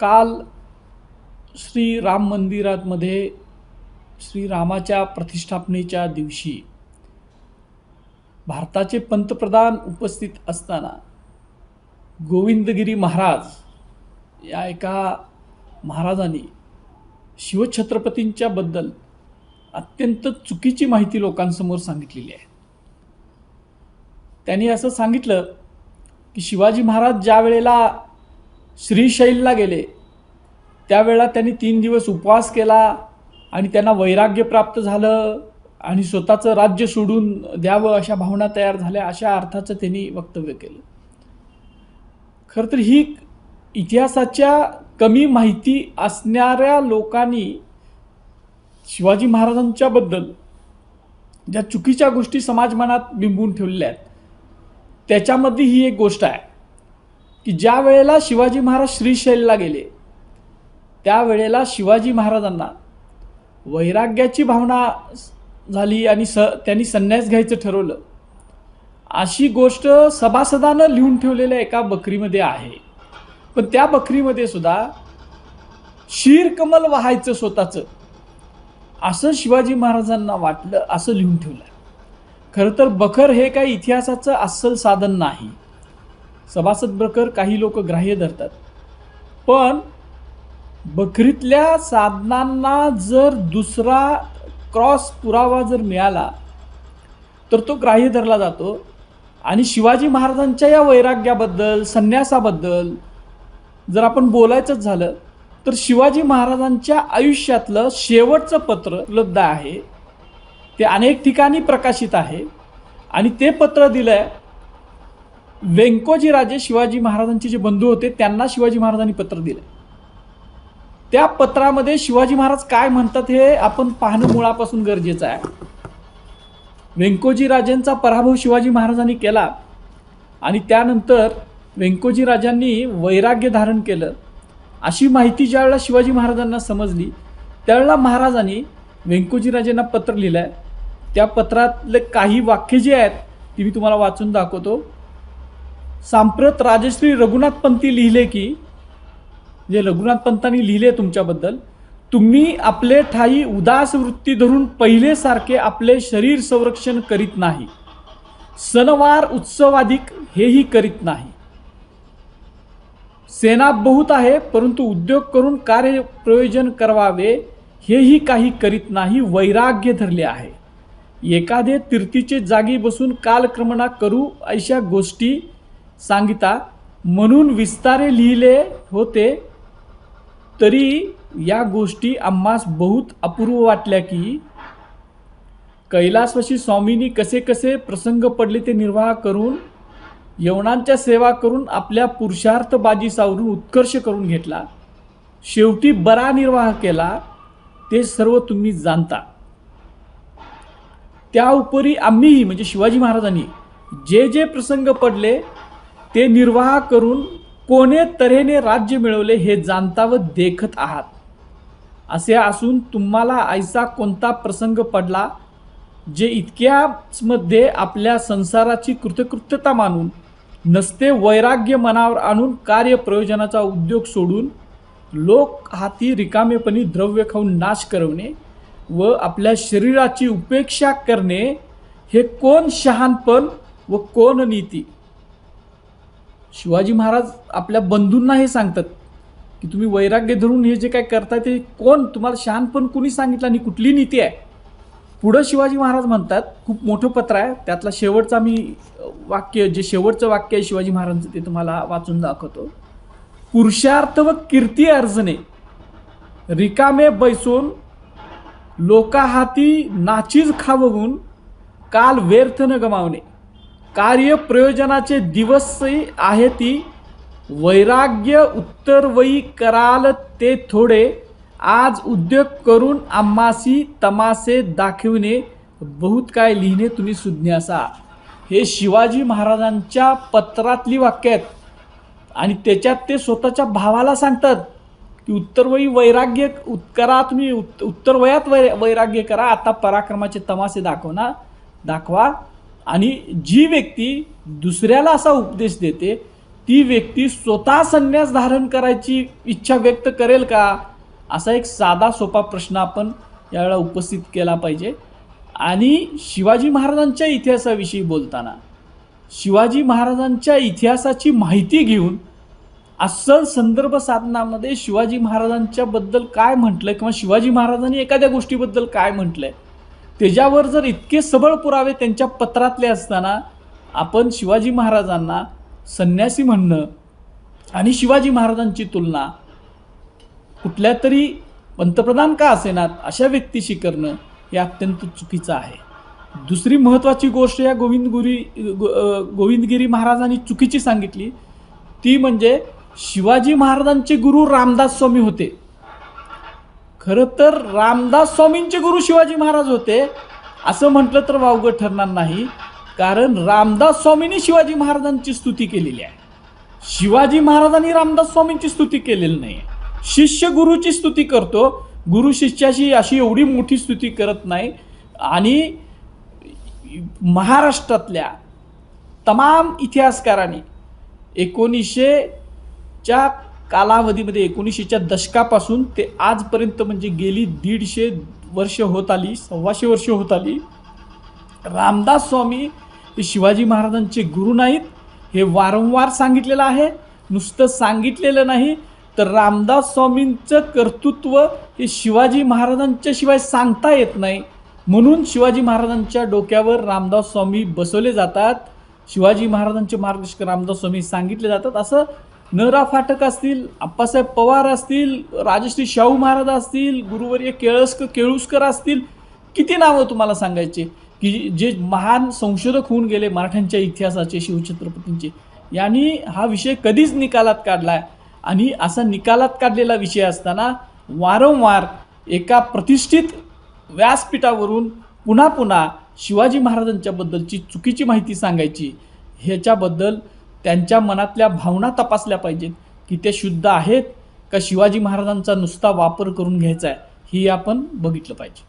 काल श्री राम मंदिरामध्ये श्रीरामाच्या प्रतिष्ठापनेच्या दिवशी भारताचे पंतप्रधान उपस्थित असताना गोविंदगिरी महाराज या एका महाराजांनी शिवछत्रपतींच्याबद्दल अत्यंत चुकीची माहिती लोकांसमोर सांगितलेली आहे. त्यांनी असं सांगितलं की शिवाजी महाराज ज्या वेळेला श्रीशैलला गेले. त्यावेळेला त्यांनी तीन दिवस उपवास केला आणि त्यांना वैराग्य प्राप्त झालं आणि स्वतःचं राज्य सोडून द्यावं अशा भावना तयार झाल्या अशा अर्थाचं त्यांनी वक्तव्य केलं. खरं तर ही इतिहासाच्या कमी माहिती असणाऱ्या लोकांनी शिवाजी महाराजांच्याबद्दल ज्या चुकीच्या गोष्टी समाज मनात ठेवलेल्या आहेत त्याच्यामध्ये ही एक गोष्ट आहे. की ज्या वेळेला शिवाजी महाराज श्रीशैलला गेले त्यावेळेला शिवाजी महाराजांना वैराग्याची भावना झाली आणि स त्यांनी संन्यास घ्यायचं ठरवलं. अशी गोष्ट सभासदानं लिहून ठेवलेल्या एका बकरीमध्ये आहे. पण त्या बकरीमध्ये सुद्धा शीरकमल व्हायचं स्वतःचं. असं शिवाजी महाराजांना वाटलं असं लिहून ठेवलं. खरं तर बखर हे काही इतिहासाचं अस्सल साधन नाही. सभासद बखर काही लोक ग्राह्य धरतात. पण बकरीतल्या साधनांना जर दुसरा क्रॉस पुरावा जर मिळाला तर तो ग्राह्य धरला जातो. आणि शिवाजी महाराजांच्या या वैराग्याबद्दल संन्यासाबद्दल जर आपण बोलायचंच झालं तर शिवाजी महाराजांच्या आयुष्यातलं शेवटचं पत्र उपलब्ध आहे. ते अनेक ठिकाणी प्रकाशित आहे. आणि ते पत्र दिलं आहे व्यंकोजी राजे शिवाजी महाराजांचे जे बंधू होते त्यांना शिवाजी महाराजांनी पत्र दिलं. त्या पत्रामध्ये शिवाजी महाराज काय म्हणतात हे आपण पाहणं मुळापासून गरजेचं आहे. व्यंकोजी राजांचा पराभव शिवाजी महाराजांनी केला आणि त्यानंतर व्यंकोजी राजांनी वैराग्य धारण केलं. अशी माहिती ज्यावेळेला शिवाजी महाराजांना समजली त्यावेळेला महाराजांनी व्यंकोजी राजांना पत्र लिहिलं आहे त्या पत्रातले काही वाक्य जे आहेत ती मी तुम्हाला वाचून दाखवतो. सांप्रत राजश्री रघुनाथ पंती लिहिले की जे रघुनाथ पंतांनी लिहिले तुमच्याबद्दल तुम्ही आपले ठाई उदास वृत्ती धरून पहिलेसारखे आपले शरीर संरक्षण करीत नाही. सणवार उत्सवाधिक हेही करीत नाही. सेना बहुत आहे परंतु उद्योग करून कार्य प्रयोजन करवावे हेही काही करीत नाही वैराग्य धरले आहे. एखादे तीर्थीचे जागी बसून कालक्रमणा करू अशा गोष्टी सांगिता म्हणून विस्तारे लिहिले होते तरी या गोष्टी आम्हास बहुत अपूर्व वाटल्या की कैलासवशी स्वामींनी कसे कसे प्रसंग पडले ते निर्वाह करून यवनांच्या सेवा करून आपल्या पुरुषार्थ बाजी सावरून उत्कर्ष करून घेतला. शेवटी बरा निर्वाह केला ते सर्व तुम्ही जाणता. त्या उपरी आम्हीही म्हणजे शिवाजी महाराजांनी जे जे प्रसंग पडले ते निर्वाह करून कोणे तऱ्हेने राज्य मिळवले हे जाणता व देखत आहात. असे असून तुम्हाला ऐसा कोणता प्रसंग पडला जे इतक्यामध्ये आपल्या संसाराची कृतकृत्यता मानून नसते वैराग्य मनावर आणून कार्य प्रयोजनाचा उद्योग सोडून लोक हाती रिकामेपणी द्रव्य खाऊन नाश करवणे व आपल्या शरीराची उपेक्षा करणे हे कोण शहानपण व कोण नीती? शिवाजी महाराज आपल्या बंधूंना हे सांगतात की तुम्ही वैराग्य धरून हे जे काय करताय ते कोण? तुम्हाला शहानपण कुणी सांगितलं आणि कुठली नीती आहे? पुढं शिवाजी महाराज म्हणतात खूप मोठं पत्र आहे त्यातला शेवटचा मी वाक्य जे शेवटचं वाक्य आहे शिवाजी महाराजांचं ते तुम्हाला वाचून दाखवतो. पुरुषार्थ व कीर्ती अर्जने रिकामे बैसून लोकाहाती नाचीज खावून काल व्यर्थ न गमावणे. कार्य प्रयोजनाचे दिवसही आहे ती. वैराग्य उत्तरवयी कराल ते थोडे. आज उद्योग करून आम्हासी तमासे दाखविणे. बहुत काय लिहिणे तुम्ही सुज्ञासा. हे शिवाजी महाराजांच्या पत्रातली वाक्य आहेत. आणि त्याच्यात ते स्वतःच्या भावाला सांगतात की उत्तरवयी वैराग्य उत- करा तुम्ही उत्तर उत्तरवयात वै वैराग्य करा. आता पराक्रमाचे तमासे दाखवणार दाखवा. आणि जी व्यक्ती दुसऱ्याला असा उपदेश देते ती व्यक्ती स्वतः संन्यास धारण करायची इच्छा व्यक्त करेल का? असा एक साधा सोपा प्रश्न आपण यावेळेला उपस्थित केला पाहिजे. आणि शिवाजी महाराजांच्या इतिहासाविषयी बोलताना शिवाजी महाराजांच्या इतिहासाची माहिती घेऊन अस्सल संदर्भ साधनामध्ये शिवाजी महाराजांच्याबद्दल काय म्हटलं किंवा शिवाजी महाराजांनी एखाद्या गोष्टीबद्दल काय म्हटलंय? त्याच्यावर जर इतके सबळ पुरावे त्यांच्या पत्रातले असताना आपण शिवाजी महाराजांना संन्यासी म्हणणं आणि शिवाजी महाराजांची तुलना कुठल्या तरी पंतप्रधान का असेनात अशा व्यक्तीशी करणं हे अत्यंत चुकीचं आहे. दुसरी महत्त्वाची गोष्ट या गोविंदगुरी गो- गोविंदगिरी महाराजांनी चुकीची सांगितली. ती म्हणजे शिवाजी महाराजांचे गुरु रामदास स्वामी होते. खरं तर रामदास स्वामींचे गुरु शिवाजी महाराज होते असं म्हटलं तर वावगं ठरणार नाही कारण रामदास स्वामींनी शिवाजी महाराजांची स्तुती केलेली आहे. शिवाजी महाराजांनी रामदास स्वामींची स्तुती केलेली नाही. शिष्य गुरुची स्तुती करतो गुरु शिष्याशी अशी एवढी मोठी स्तुती करत नाही आणि महाराष्ट्रातल्या तमाम इतिहासकारांनी एकोणीसशेच्या कालावधीमध्ये एकोणीसशेच्या दशकापासून ते आजपर्यंत म्हणजे गेली दीडशे वर्ष होत आली सव्वाशे वर्ष होत आली. रामदास स्वामी हे शिवाजी महाराजांचे गुरु नाहीत. हे वारंवार सांगितलेलं आहे. नुसतं सांगितलेलं नाही. तर रामदास स्वामींचं कर्तृत्व हे शिवाजी महाराजांच्या शिवाय सांगता येत नाही. म्हणून शिवाजी महाराजांच्या डोक्यावर रामदास स्वामी बसवले जातात. शिवाजी महाराजांचे मार्गदर्शक रामदास स्वामी सांगितले जातात. असं नरा फाटक असतील आप्पासाहेब पवार असतील राजश्री शाहू महाराज असतील गुरुवर्य केळस्क केळुसकर असतील किती नावं तुम्हाला सांगायचे? की जे महान संशोधक होऊन गेले मराठ्यांच्या इतिहासाचे शिवछत्रपतींचे. यांनी हा विषय कधीच निकालात काढला आणि असा निकालात काढलेला विषय असताना वारंवार एका प्रतिष्ठित व्यासपीठावरून पुन्हा पुन्हा शिवाजी महाराजांच्याबद्दलची चुकीची माहिती सांगायची. ह्याच्याबद्दल त्यांच्या मनातल्या भावना तपासल्या पाहिजेत की ते शुद्ध आहेत का शिवाजी महाराजांचा नुसता वापर करून घ्यायचा आहे ही आपण बघितलं पाहिजे.